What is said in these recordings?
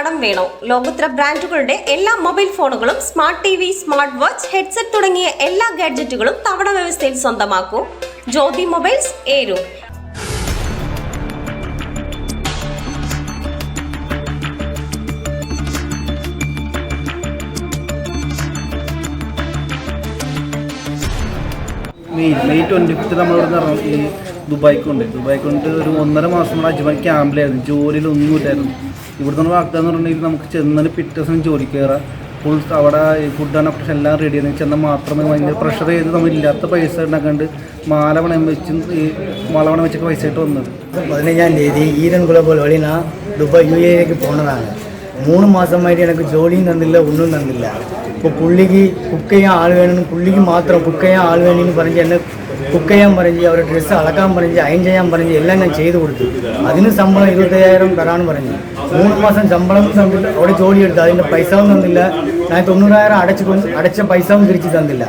കടം വേണോ? ലോകോത്തര ബ്രാൻഡുകളുടെ എല്ലാ മൊബൈൽ ഫോണുകളും smart T V smart watch headset തുടങ്ങിയ എല്ലാ ഗാഡ്ജറ്റുകളും തവണ വ്യവസ്ഥയിൽ സ്വന്തമാക്കൂ. Jyothi mobiles Eroor May May twenty fifth നമ്മളിവിടെ ഇറങ്ങും. ഈ ദുബായ്ക്ക് കൊണ്ട് ഒരു ഒന്നര മാസം അജ്മാൻ ക്യാമ്പിലായിരുന്നു. ജോലിയിൽ ഒന്നുമില്ലായിരുന്നു ഇവിടുന്ന് വാഗ്ദാനം പറഞ്ഞിട്ടുണ്ടെങ്കിൽ നമുക്ക് ചെന്നിട്ട് പിറ്റേ ദിവസം ജോലി കയറാം ഫുൾ അവിടെ ഫുഡ് ആൻഡ് ഓപ്ഷൻ എല്ലാം റെഡി ആയിരുന്നു. ചെന്നാൽ മാത്രമേ ഭയങ്കര പ്രഷർ ചെയ്ത് നമ്മൾ ഇല്ലാത്ത പൈസ ഉണ്ടാക്കാണ്ട് മാല പണയം വെച്ചും ഈ മാല പണയം വെച്ചൊക്കെ പൈസ ആയിട്ട് വന്നത്. പതിനഞ്ചാം തീയതി ഈരൻ കുലപോൽ വഴി ഞാൻ ദുബായ് യു എയിലേക്ക് പോണതാണ്. മൂന്ന് മാസമായിട്ട് എനിക്ക് ജോലിയും തന്നില്ല ഒന്നും തന്നില്ല. ഇപ്പോൾ പുള്ളിക്ക് കുക്ക് ചെയ്യാൻ ആൾ വേണമെന്ന് പുള്ളിക്ക് മാത്രം കുക്ക് ചെയ്യാൻ ആൾ വേണമെന്ന് പറഞ്ഞ് എന്നെ കുക്ക് ചെയ്യാൻ പറഞ്ഞ് അവരുടെ ഡ്രസ്സ് അളക്കാൻ പറഞ്ഞ് അയൺ ചെയ്യാൻ പറഞ്ഞ് എല്ലാം ഞാൻ ചെയ്തു കൊടുത്തു. അതിന് ശമ്പളം ഇരുപത്തയ്യായിരം തരാമെന്ന് പറഞ്ഞു. മൂന്ന് മാസം ശമ്പളം തന്നിട്ട് അവിടെ ജോലി എടുത്തു. അതിന്റെ പൈസ തന്നില്ല. ഞാൻ തൊണ്ണൂറായിരം അടച്ചു അടച്ച പൈസയും തിരിച്ചു തന്നില്ല.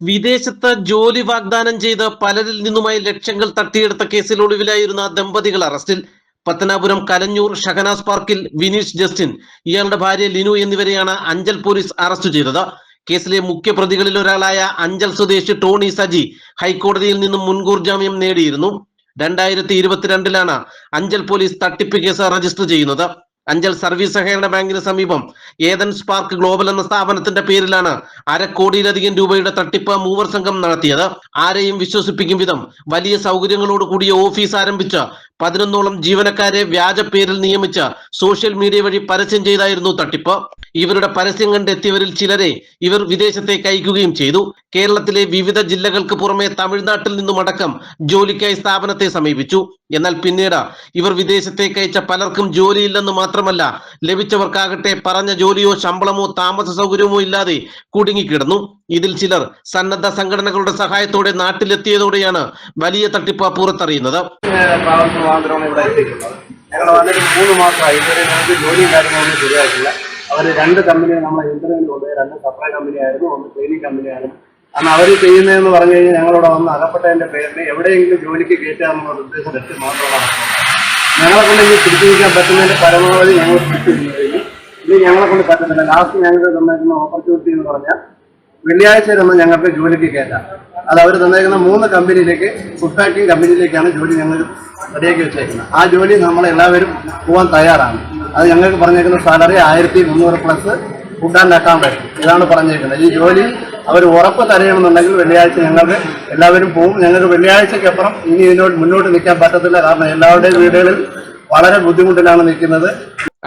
വിദേശത്ത് ജോലി വാഗ്ദാനം ചെയ്ത് പലരിൽ നിന്നുമായി ലക്ഷങ്ങൾ തട്ടിയെടുത്ത കേസിൽ ഒളിവിലായിരുന്ന ദമ്പതികൾ അറസ്റ്റിൽ. പത്തനാപുരം കലഞ്ഞൂർ ഷഹനാസ് പാർക്കിൽ വിനീഷ് ജസ്റ്റിൻ ഇയാളുടെ ഭാര്യ ലിനു എന്നിവരെയാണ് അഞ്ചൽ പോലീസ് അറസ്റ്റ് ചെയ്തത്. കേസിലെ മുഖ്യ പ്രതികളിൽ ഒരാളായ അഞ്ചൽ സ്വദേശി ടോണി സജി ഹൈക്കോടതിയിൽ നിന്നും മുൻകൂർ ജാമ്യം നേടിയിരുന്നു. രണ്ടായിരത്തി ഇരുപത്തിരണ്ടിലാണ് അഞ്ചൽ പോലീസ് തട്ടിപ്പ് കേസ് രജിസ്റ്റർ ചെയ്യുന്നത്. അഞ്ചൽ സർവീസ് സഹകരണ ബാങ്കിന് സമീപം ഏതൻസ് പാർക്ക് ഗ്ലോബൽ എന്ന സ്ഥാപനത്തിന്റെ പേരിലാണ് അരക്കോടിയിലധികം രൂപയുടെ തട്ടിപ്പ് മൂവർ സംഘം നടത്തിയത്. ആരെയും വിശ്വസിപ്പിക്കും വിധം വലിയ സൗകര്യങ്ങളോട് കൂടിയ ഓഫീസ് ആരംഭിച്ച പതിനൊന്നോളം ജീവനക്കാരെ വ്യാജ പേരിൽ നിയമിച്ച സോഷ്യൽ മീഡിയ വഴി പരസ്യം ചെയ്തായിരുന്നു തട്ടിപ്പ്. ഇവരുടെ പരസ്യം കണ്ടെത്തിയവരിൽ ചിലരെ ഇവർ വിദേശത്തേക്ക് അയക്കുകയും ചെയ്തു. കേരളത്തിലെ വിവിധ ജില്ലകൾക്ക് പുറമെ തമിഴ്നാട്ടിൽ നിന്നുമടക്കം ജോലിക്കായി സ്ഥാപനത്തെ സമീപിച്ചു. എന്നാൽ പിന്നീട് ഇവർ വിദേശത്തേക്ക് അയച്ച പലർക്കും ജോലിയില്ലെന്ന് മാത്രമല്ല ലഭിച്ചവർക്കാകട്ടെ പറഞ്ഞ ജോലിയോ ശമ്പളമോ താമസ സൗകര്യമോ ഇല്ലാതെ കുടുങ്ങിക്കിടന്നു. ഇതിൽ ചിലർ സന്നദ്ധ സംഘടനകളുടെ സഹായത്തോടെ നാട്ടിലെത്തിയതോടെയാണ് വലിയ തട്ടിപ്പ് പുറത്തറിയുന്നത്. ഞങ്ങൾ വന്നിട്ട് മൂന്ന് മാസമായി ഇതുവരെ ഞങ്ങൾക്ക് ജോലിയും കാര്യങ്ങളൊന്നും ശരിയായിട്ടില്ല. അവർ രണ്ട് കമ്പനി നമ്മളെ ഇന്ധനം കൊണ്ടുപോയി രണ്ട് സപ്ലൈ കമ്പനി ആയിരുന്നു ഒന്ന് ട്രെയിനിങ് കമ്പനി ആയിരുന്നു അന്ന് അവർ ചെയ്യുന്നതെന്ന് പറഞ്ഞു കഴിഞ്ഞാൽ ഞങ്ങളോട് വന്ന് അകപ്പെട്ടതിന്റെ പേരിൽ എവിടെയെങ്കിലും ജോലിക്ക് കയറ്റാമെന്നുള്ള നിർദ്ദേശം ലക്ഷ്യം മാത്രമാണ് ഞങ്ങളെ കൊണ്ട് ഇനി പിടിച്ചു നിൽക്കാൻ പറ്റുന്നതിന്റെ പരമാവധി ഞങ്ങൾ പിടിച്ചു നിന്നു ഇനി ഞങ്ങളെ കൊണ്ട് പറ്റുന്നില്ല ലാസ്റ്റ് ഞങ്ങൾക്ക് തന്നേക്കുന്ന ഓപ്പർച്യൂണിറ്റി എന്ന് പറഞ്ഞാൽ വെള്ളിയാഴ്ച തന്നെ ഞങ്ങൾക്ക് ജോലിക്ക് കയറ്റാം. അത് അവർ തന്നേക്കുന്ന മൂന്ന് കമ്പനിയിലേക്ക് ഫുഡ് പാക്കിംഗ് കമ്പനിയിലേക്കാണ് ജോലി ഞങ്ങൾ റെഡിയാക്കി വെച്ചേക്കുന്നത്. ആ ജോലി നമ്മളെല്ലാവരും പോകാൻ തയ്യാറാണ്. അത് ഞങ്ങൾക്ക് പറഞ്ഞേക്കുന്ന സാലറി ആയിരത്തി മുന്നൂറ് പ്ലസ് ഫുഡ് ആൻഡ് അക്കോമഡേഷൻ ഇതാണ് പറഞ്ഞേക്കുന്നത്. ഈ ജോലി അവർ ഉറപ്പ് തരണമെന്നുണ്ടെങ്കിൽ വെള്ളിയാഴ്ച ഞങ്ങൾക്ക് എല്ലാവരും പോകും. ഞങ്ങൾക്ക് വെള്ളിയാഴ്ചക്കപ്പുറം ഇനി ഇതിനോട് മുന്നോട്ട് നിൽക്കാൻ പറ്റത്തില്ല. കാരണം എല്ലാവരുടെയും വീടുകളിൽ വളരെ ബുദ്ധിമുട്ടിലാണ് നിൽക്കുന്നത്.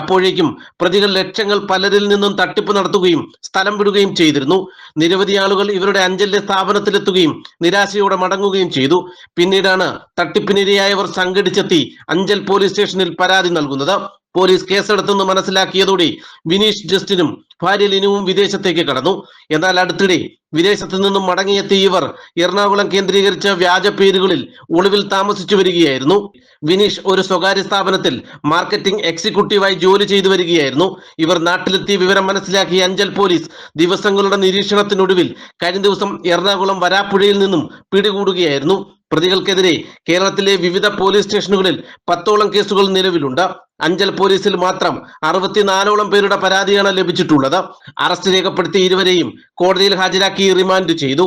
അപ്പോഴേക്കും പ്രതികൾ ലക്ഷങ്ങൾ പലരിൽ നിന്നും തട്ടിപ്പ് നടത്തുകയും സ്ഥലം വിടുകയും ചെയ്തിരുന്നു. നിരവധി ആളുകൾ ഇവരുടെ അഞ്ചലിലെ സ്ഥാപനത്തിലെത്തുകയും നിരാശയോടെ മടങ്ങുകയും ചെയ്തു. പിന്നീടാണ് തട്ടിപ്പിനിരയായവർ സംഘടിച്ചെത്തി അഞ്ചൽ പോലീസ് സ്റ്റേഷനിൽ പരാതി നൽകുന്നത്. പോലീസ് കേസെടുത്തെന്ന് മനസ്സിലാക്കിയതോടെ വിനീഷ് ജസ്റ്റിനും ഭാര്യ ലിനുവും വിദേശത്തേക്ക് കടന്നു. എന്നാൽ അടുത്തിടെ വിദേശത്തു നിന്നും മടങ്ങിയെത്തിയ ഇവർ എറണാകുളം കേന്ദ്രീകരിച്ച വ്യാജ പേരുകളിൽ ഒളിവിൽ താമസിച്ചു വരികയായിരുന്നു. വിനീഷ് ഒരു സ്വകാര്യ സ്ഥാപനത്തിൽ മാർക്കറ്റിംഗ് എക്സിക്യൂട്ടീവായി ജോലി ചെയ്തു വരികയായിരുന്നു. ഇവർ നാട്ടിലെത്തിയ വിവരം മനസ്സിലാക്കിയ അഞ്ചൽ പോലീസ് ദിവസങ്ങളുടെ നിരീക്ഷണത്തിനൊടുവിൽ കഴിഞ്ഞ ദിവസം എറണാകുളം വരാപ്പുഴയിൽ നിന്നും പിടികൂടുകയായിരുന്നു. പ്രതികൾക്കെതിരെ കേരളത്തിലെ വിവിധ പോലീസ് സ്റ്റേഷനുകളിൽ പത്തോളം കേസുകൾ നിലവിലുണ്ട്. അഞ്ചൽ പോലീസിൽ മാത്രം അറുപത്തിനാലോളം പേരുടെ പരാതിയാണ് ലഭിച്ചിട്ടുള്ളത്. അറസ്റ്റ് രേഖപ്പെടുത്തിയ ഇരുവരെയും കോടതിയിൽ ഹാജരാക്കി റിമാൻഡ് ചെയ്തു.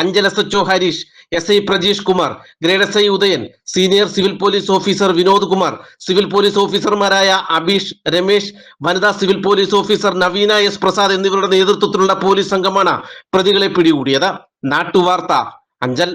Anchal S H Harish S I Prajeesh Kumar grade S I Udayan senior civil police officer Vinod Kumar civil police ഓഫീസർമാരായ അബീഷ് രമേശ് വനിതാ civil police officer Naveena S Prasad എന്നിവരുടെ നേതൃത്വത്തിലുള്ള പോലീസ് സംഘമാണ് പ്രതികളെ പിടികൂടിയത്. നാട്ടുവാർത്ത അഞ്ചൽ.